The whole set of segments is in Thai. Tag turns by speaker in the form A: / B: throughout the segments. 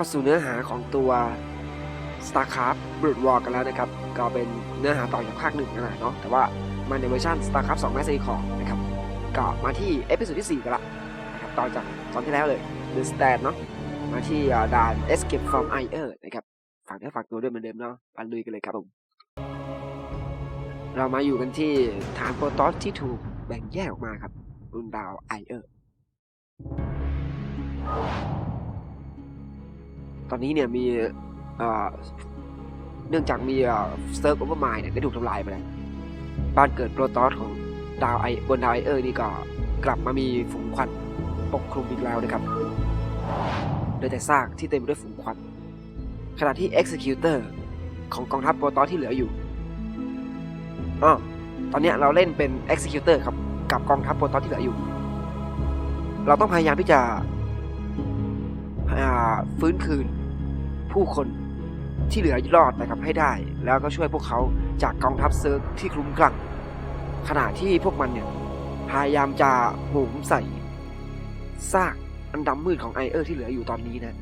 A: เข้าสู่เนื้อหาของตัว StarCraft Blood War กันแล้วนะครับ ก็เป็นเนื้อหาต่อจากภาคหนึ่งนั่นะเนาะแต่ว่ามาในเวอร์ชัน StarCraft 2 Mass Recall นะครับก็มาที่เอพิโซดที่ 4 กันละนะครับต่อจากตอนที่แล้วเลย The Stand เนาะมาที่ด่าน Escape from Ire นะครับฝากได้ฝากตัวด้วยเหมือนเดิมเนาะไปลุยกันเลยครับผมเรามาอยู่กันที่ฐานโปรตอสที่ถูกแบ่งแยกออกมาครับบนดาวไอเออร์ ตอนนี้เนี่ยมีเนื่องจากมีเซิร์ฟโอเวอร์มายเนี่ยได้ถูกทำลายไปแล้วบ้านเกิดโปรตอสของดาวไอบนดาวไอเออร์นี่ก็กลับมามีฝูงควันปกคลุมอีกแล้วนะครับเหลือแต่ซากที่เต็มไปด้วยฝูงควันขณะที่ Executor ของกองทัพโปรตอสที่เหลืออยู่อ๋อตอนนี้เราเล่นเป็น Executor ครับกับกองทัพโปรตอสที่เหลืออยู่ เราต้องพยายามที่จะฟื้นคืน ผู้คนที่เหลือรอดนะครับให้ได้ แล้วก็ช่วยพวกเขาจากกองทัพเซิร์กที่คลุ้มคลั่งขณะที่พวกมันเนี่ยพยายามจะโหมใส่ซากอันดำมืดของไอเออร์ที่เหลืออยู่ตอนนี้นะ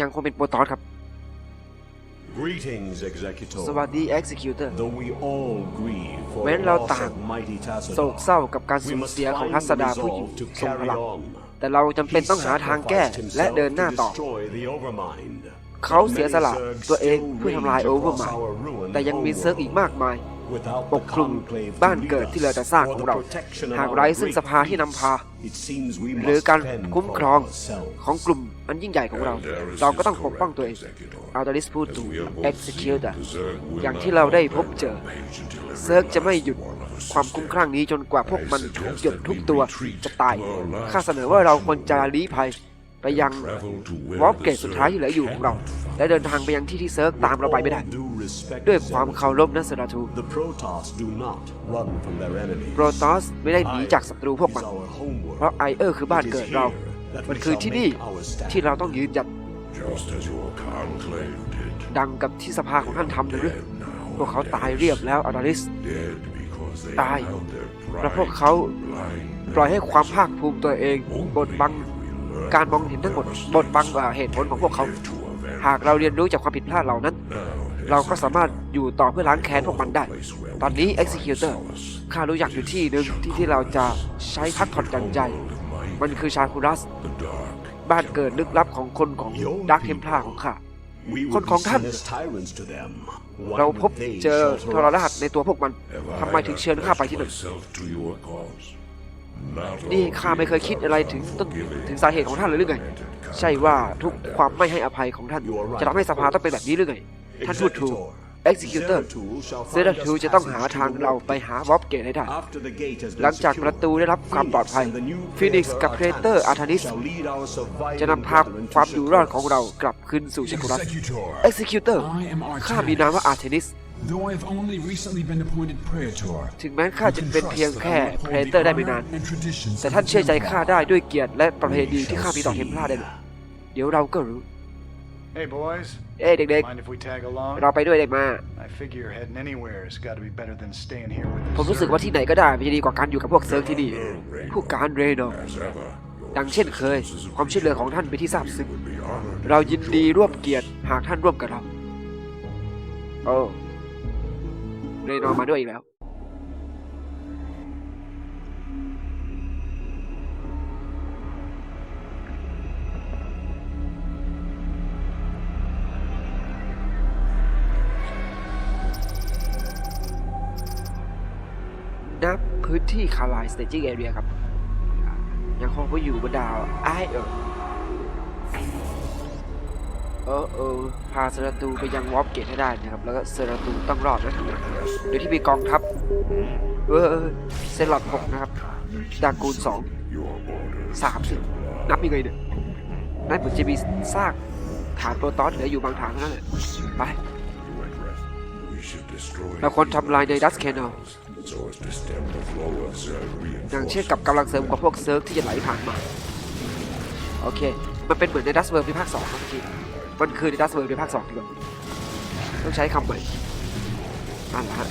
A: ยังคงเป็นโปรตอสครับ
B: Greetings, Executor.
A: สวัสดี Executor
B: Though we all grieve for
A: แม้
B: the
A: เรา
B: loss
A: ต่าง
B: of mighty
A: โศก
B: Tassadar,
A: เศร้ากับการ
B: we
A: สูญ
B: must
A: เสียของ
B: find
A: ทัศ
B: the
A: ดาผู้หญิง
B: resolve to
A: ทรงพ
B: carry
A: ลัง
B: on.
A: แต่เราจำเป็น
B: He
A: ต้องหาทางแก้
B: sacrificed
A: และ
B: himself
A: เดินหน้า
B: to
A: ต่อ
B: destroy the Overmind.
A: เขาเสียสละ
B: Many Zergs
A: ตัวเอง
B: still
A: เพื่อทำลาย
B: rage
A: โอเวอร์
B: across
A: มา
B: our ruined
A: แต่ยังมีเซิร์ฟอีกมากมาย
B: Without
A: ป
B: the
A: กคลุม
B: conclave to
A: บ้าน
B: lead
A: เกิด
B: us,
A: ที่เหลือแต่ซาก
B: or
A: ของ
B: the
A: เรา
B: protection of
A: หาก
B: our
A: ไร้ซึ่ง
B: great
A: สภาที่นำพา
B: it seems we
A: หรือ
B: must
A: การ
B: fend
A: คุ้ม
B: for
A: ครอง
B: ourselves.
A: ของกลุ่มอันยิ่งใหญ่ของเรา เราก็ต้องปกป้องตัวเองอัลดาริสพูดถูก Executor อย่างที่เราได้พบเจอ เซิร์กจะไม่หยุด ความคุ้มครั่งนี้จนกว่าพวกมันทุกหยดทุกตัวจะตาย ข้าเสนอว่าเราควรจะลี้ภัยไปยังวอลเกตสุดท้ายที่เหลืออยู่ของเรา และเดินทางไปยังที่ที่เซิร์กตามเราไปไม่ได้ ด้วยความเคารพนะเซราทูโปรตอสไม่ได้หนีจากศัตรูพวกมัน เพราะไอเออร์คือบ้านเกิดเรา มันคือที่นี่ที่เราต้องยืนหยัด ดังกับที่สภาของท่านทำนะหรือพวกเขาตายเรียบแล้วอัลดาริส ตาย
C: allowed their
A: เพราะพวกเขาปล่อยให้ความภาคภูมิตัวเองบดบังการมองเห็นทั้งหมดบดบังเหตุผลของพวกเขา หากเราเรียนรู้จากความผิดพลาดเหล่านั้น เราก็สามารถอยู่ต่อเพื่อล้างแค้นพวกมันได้ ตอนนี้ Executor ข้ารู้อยากอยู่ที่หนึ่งที่ที่เราจะใช้พักผ่อนหย่อนใจ มันคือชาคุรัส บ้านเกิดลึกลับของคนของดักเทมพลาของข้า คน
B: would
A: ของ
B: be
A: ท่าน
B: seen as tyrants to them. Why
A: เราพบ
B: would they
A: เจอ
B: shelter
A: ทรรหัส
B: us?
A: ในตัวพวกมัน
C: Have
A: ทำไม
C: I
A: ถึง
C: not
A: เชิญข้าไป
C: pledged
A: ที่นั่น
C: myself to your cause? Not
A: นี่
C: all
A: ข้าไม่เคยคิดอะไรถึงต้น
C: unforgiving
A: ถึงสาเหตุของท่านเลยหรือไง ใช่ว่าทุกความไม่ให้อภัยของท่าน จะทำให้สภาต้องเป็นแบบนี้หรือไง ท่านพูดถูก Executor
B: Zeratul shall
A: เซ
B: find
A: รา
B: us
A: ทูจะต้องหา
B: passage
A: ทาง
B: to
A: เรา
B: West
A: ไปหาวอปเกตให้ได้
B: After the gate has been
A: หลังจาก
B: secured,
A: ประตูได้รับความปลอดภัย
B: Phoenix and the new
A: ฟีนิกซ์
B: Praetor
A: กับเพรเตอร์อาร์ธานิส
B: shall lead our surviving
A: จะนำพา
B: brethren to
A: ความอยู่รอดของ
B: Shakuras.
A: เรากลับคืนสู่ชักุรัส
D: Executor.
A: Executor
D: I am
A: ข้ามีนามว่าอาร์เทนิส
D: Though I've only recently been appointed Praetor,
A: ถึงแม้ข้า
D: you
A: จะ
D: can
A: เป็น
D: trust
A: เพียง
D: that
A: แค่
D: I will
A: เพร
D: uphold
A: เตอร์
D: the
A: ได้ไม่นาน
D: honor and traditions
A: แต่
D: of
A: ท่าน
D: the
A: เชื่อใจ
D: Templar.
A: ข้าได้ด้วยเกียรติและประเพณีที่ข้ามีต่อเทมพลาร์ได้เลยเดี๋ยวเราก็รู้
E: Hey boys,
A: เอ้ยเด็ก
E: mind if we tag along?
A: ๆเราไปด้วยเด็กมา
E: I figure heading anywhere has got to be better than staying here with
A: ผม
E: the
A: รู้สึกว่า
E: Zerg.
A: ที่ไหนก็ได้มันจะดีกว่าการอยู่กับพวกเซิร์ฟที่นี่ ผู้การเรโน
C: as ever.
A: ดังเช่นเคย ความช่วยเหลือของท่านเป็นที่ทราบซึ้ง
C: Would be honored
A: เรายินดีร่วมเกียรติหากท่านร่วมกับเรา โอ้เรโนมาด้วยอีกแล้ว นับพื้นที่คาร์ไลสเตจิ n ง a อเรียครับ ยังคงไปอยู่บนดาวไอเออเออเออพาเซราตูไปยังวอปเกตให้ได้นะครับ แล้วก็เซราตูต้องรอดนะโดยที่มีกองทัพเออเซลอดหกนะครับ ดากูลสองสามสินับยังไงเนี่ยนั่นเหมือนจะมีซากฐานโปรตอนเหลืออยู่บางฐานนั้นแหละไป เราควรทำลายในดัสแคนอล
C: so as to stem the flow of Zerg
A: อย่างเช่น
C: reinforcements.
A: กับกำลังเสริมของพวกเซิร์ฟที่จะไหลผ่านมา โอเค มันเป็นเหมือนในดัสเวิร์ในภาคสองเมื่อกี้มันคือในดัสเวิร์ในภาคสองดีกว่าต้องใช้คำใหม่นั่นแหละฮะ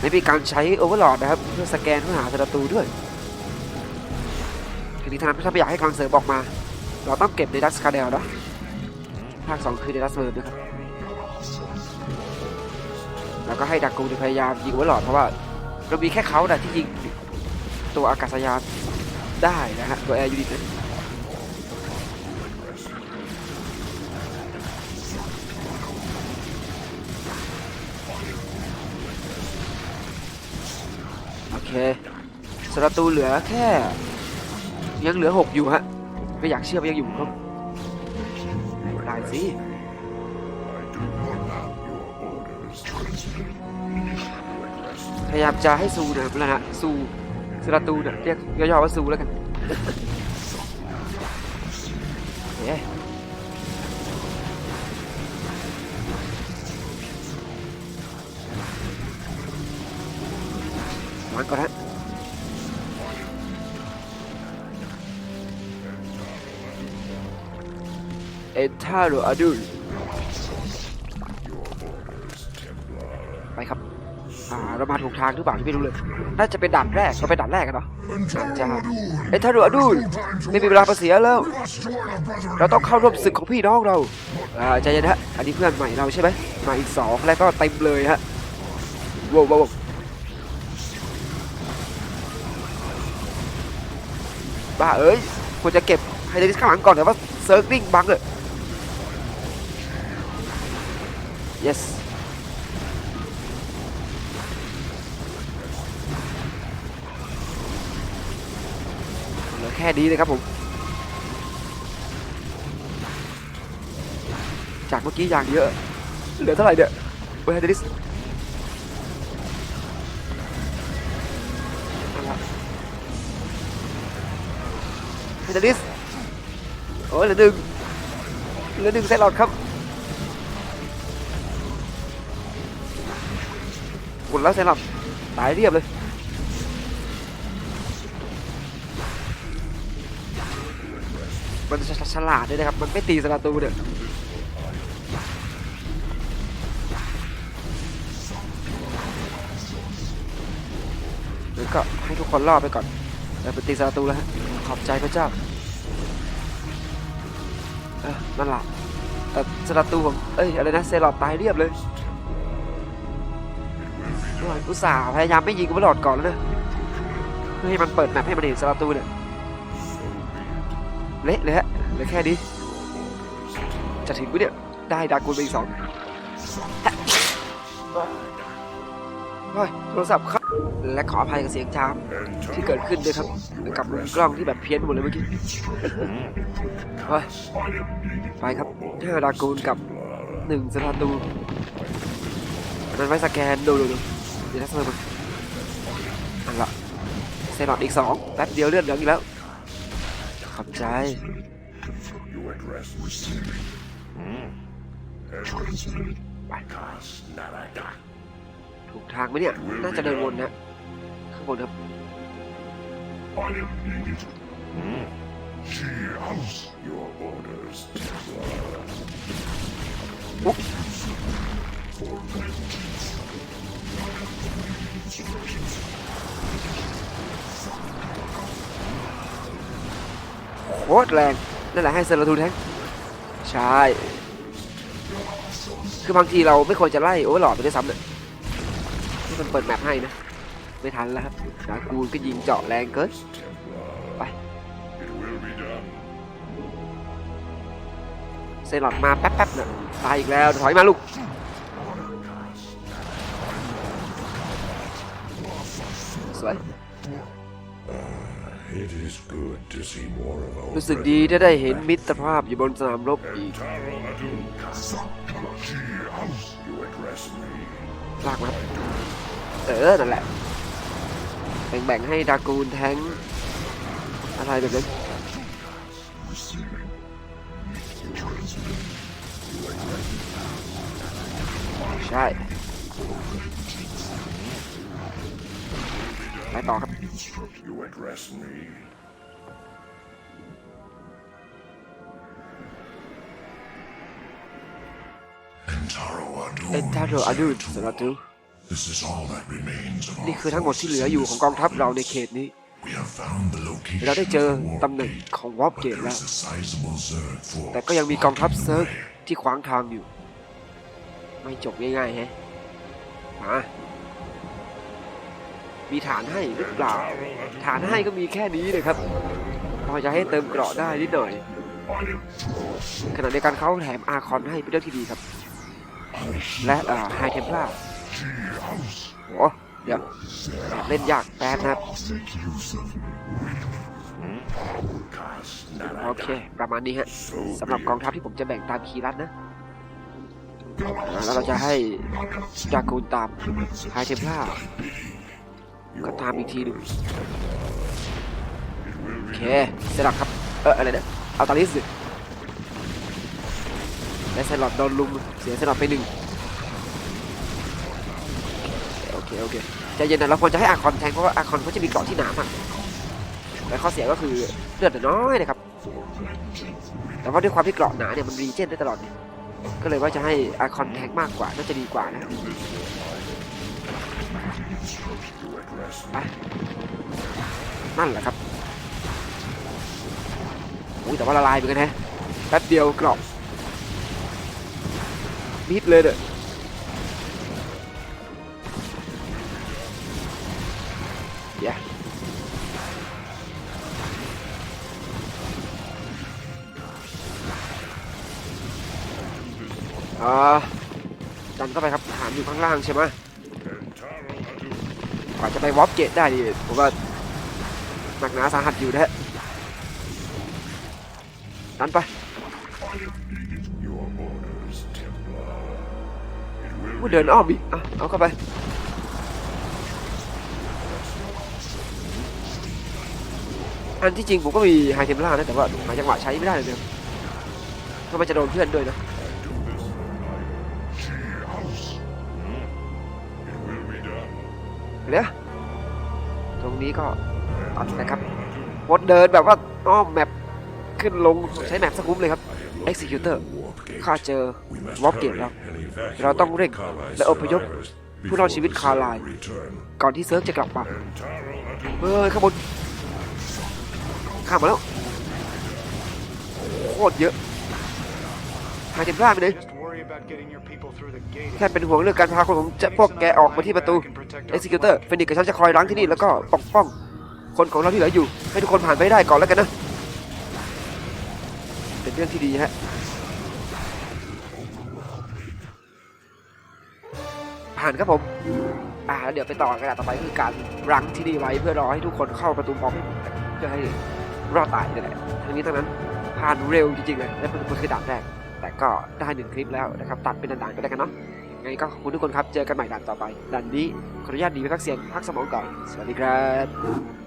A: ไม่มีการใช้โอเวอร์ลอดนะครับ เพื่อสแกนเพื่อหาศัตรูด้วยงนี้ทั้งนั้นถ้าไม่อยากให้กำลังเสริมออกมา เราต้องเก็บในดัสคาเดลเนาะ ภาคสองคือในดัสเวิร์ดนะครับ แล้วก็ให้ดักกูพยายามยิงไว้หลอดเพราะว่าเรามีแค่เขาแต่ที่ยิงตัวอากาศยานได้นะฮะตัวแอร์ยูนิตโอเคสราตูเหลือแค่ ยังเหลือหกอยู่ฮะไม่อยากเชื่อว่ายังอยู่ครับ พยายามจะให้ซูนะแล้วนะซูสราตูเนี่ยเรียกย่อๆว่าซูแล้วกันเฮ้ เอ็นทาโรอดูลไปครับ อ่าเรามาถูกทางหรือเปล่าที่ไม่รู้เลย น่าจะเป็นด่านแรกเราไปด่านแรกกันเนาะจะเอ้ถ้าดูอดูลไม่มีเวลาเสียแล้ว เราต้องเข้าร่วมศึกของพี่น้องเรา อ่าใจเย็นฮะ อันนี้เพื่อนใหม่เราใช่ไหมมาอีกสองแล้วก็เต็มเลยฮะว้าวว้าวว้าวบ้าเอ้ยควรจะเก็บไฮเดรสข้างหลังก่อนแต่ว่าเซิร์ฟวิ่งบังเลย yes เหลือแค่นี้เลยครับผม จากเมื่อกี้อย่างเยอะ เหลือเท่าไหร่เนี่ยเบอร์เฮดริสเฮดริสโอ้ยเหลือหนึ่งเหลือหนึ่งเซลลอดครับ หมดแล้วเซลลอดตายเรียบเลยมันฉลาดด้วยนะครับ มันไม่ตีสตาตูเนี่ยหรือก็ให้ทุกคนรอไปก่อนแล้วไปตีสตาตูแล้วฮะ ขอบใจพระเจ้า เออนั่นแหละแต่สตาตูผม เอ้ย อะไรนะ เซลอดตายเรียบเลย อ้ยอุตส่าห์พยายามไม่ยิงกูไม่หลอดก่อนแล้วนะเพื่อให้มันเปิดแมปให้มันเห็นสตาตูเนี่ยเละเลยฮะเหลือแค่นี้จะถึงกูเนี่ยได้ดากูลไปอีกสองเฮ้ยโทรศัพท์ครับและขออภัยกับเสียงจามที่เกิดขึ้นด้วยครับกับมุมกล้องที่แบบเพี้ยนหมดเลยเมื่อกี้เฮ้ยไปครับห้าดากูลกับหนึ่งสตาตูอันนั้นไว้สแกนดูดูดู เดี๋ยวเสอมาเาละเซนอดอีกสองแป๊บเดียวเลือดเหลืองอีกแล้ว ขอบใจถูกทางไหมเนี่ย น่าจะเดินวนนะ ข้างบนครับอุ๊บ โคตรแรงนั่นแหละให้เซอร์ลาทูแทงใช่ คือบางทีเราไม่ควรจะไล่โอเวอร์ลอดไปด้วยซ้ำเนี่ยที่มันเปิดแมปให้นะ ไม่ทันแล้วครับดากูลก็ยิงเจาะแรงเกินไป
C: It will be done.
A: เซลอดมาแป๊บๆเนี่ยตายอีกแล้วถอยมาลูก สวย
C: It is good to see more of our
A: รู้สึกดีที่ได้เห็นมิตรภาพอยู่บนสนามรบอีก
C: Taro Adu. She house you address me.
A: ลากมาครับเออ นั่นแหละ แบ่งๆให้ดากูลแทงค์อะไรแบบนั้น
C: Receiving. Transmit.
A: ใช่ ไปต่อครับ
C: Instruct you address me. Entaro Adu.
A: เอ็นทาโรอาดูสำหรับดู
C: This is all that remains of
A: นี่
C: our
A: คือทั้งหมดที่เหลืออยู่ของกองทัพเราในเขตนี้
C: We have found the location
A: เราได้เจอ
C: of the warp
A: ตำแหน่ง
C: gate.
A: ของวอร์ปเกต
C: There
A: แล้ว
C: is a sizable Zerg force
A: แต่ก็ยังมีกองทัพเซิร์ก
C: on the way.
A: ที่ขวางทางอยู่ ไม่จบง่ายๆแฮะมา มีฐานให้หรือเปล่า ฐานให้ก็มีแค่นี้เลยครับพอจะให้เติมเกราะได้นิดหน่อยขณะในการเขาแถมอาคอนให้เป็นเรื่องที่ดีครับ และไฮเทมพลาโอ้เดี๋ยวเล่นยากแป๊บนะครับ โอเค ประมาณนี้ฮะสำหรับกองทัพที่ผมจะแบ่งตามคีรัดนะ แล้วเราจะให้ดรากูนตามไฮเทมพลา ก็ตามอีกทีหนึงโอเคเสร็จแล้วครับ เอออะไรเนี่ยเอาตาลิสและไซลอดโดนลุมเสียไซลอดไปหนึ่งโอเคโอเคใจเย็นนะเราควรจะให้อาคอนแทงเพราะว่าอาคอนเขาจะมีเกราะที่หนามากแต่ข้อเสียก็คือเลือดน้อยนะครับ แต่ว่าด้วยความที่เกราะหนาเนี่ยมันรีเจนได้ตลอดเนี่ยก็เลยว่าจะให้อาคอนแทงมากกว่าน่าจะดีกว่านะ ไปนั่นแหละครับอุ้ยแต่ว่าละลายเหมือนกันแฮะแป๊บเดียวกราะมิดเลยเด้อเยอ่าดันเข้าไปครับฐานอยู่ข้างล่างใช่ไหม กว่าจะไปวอปเกตได้นี่ผมว่าหนักหนาสาหัสอยู่นะฮะดันไป
C: Your orders, Templar. It will
A: กูเดินอ้อมอีกอะเอาเข้าไปอันที่จริงผมก็มีไฮเทมล่านะแต่ว่าหาจังหวะใช้ไม่ได้เลยเนี่ยเพราะมันจะโดนเพื่อนด้วยนะ เดี๋ยวตรงนี้ก็ตัดนะครับวดเดินแบบว่าอ้อมแมปขึ้นลงใช้แมปสกุปเลยครับ Executor ข้าเจอวอปเกตแล้วเราต้องเร่งและอพยพผู้รอดชีวิตคาร์ไลน์
C: return.
A: ก่อนที่เซิร์ฟจะกลับมาเฮ้ยข้างบนข้ามมาแล้วโคตรเยอะหายเต็มร่างไปเลย
E: Just worry about getting your people through the gate.
A: แค่เป็นห่วงเรื่องการพาคนของจะพวกแกออกมาที่ประตู Executor เฟนิกกับฉันจะคอยล้างที่นี่แล้วก็ปกป้อง คนของเราที่เหลืออยู่ ให้ทุกคนผ่านไปให้ได้ก่อนแล้วกันนะ เป็นเรื่องที่ดีฮะผ่านครับผม อ่าแล้วเดี๋ยวไปต่อกันต่อไปคือการรั้งที่นี่ไว้เพื่อรอให้ทุกคนเข้าประตูบล็อกเพื่อให้รอดตายนี่แหละทั้งนี้ทั้งนั้นผ่านเร็วจริงๆเลยและมันมันคือด่านแรก แต่ก็ได้หนึ่งคลิปแล้วนะครับตัดเป็นด่านๆก็ได้กันเนาะไงก็ขอบคุณทุกคนครับ เจอกันใหม่ด่านต่อไปด่านนี้ขออนุญาตดีไปพักเสียงพักสมองก่อน สวัสดีครับ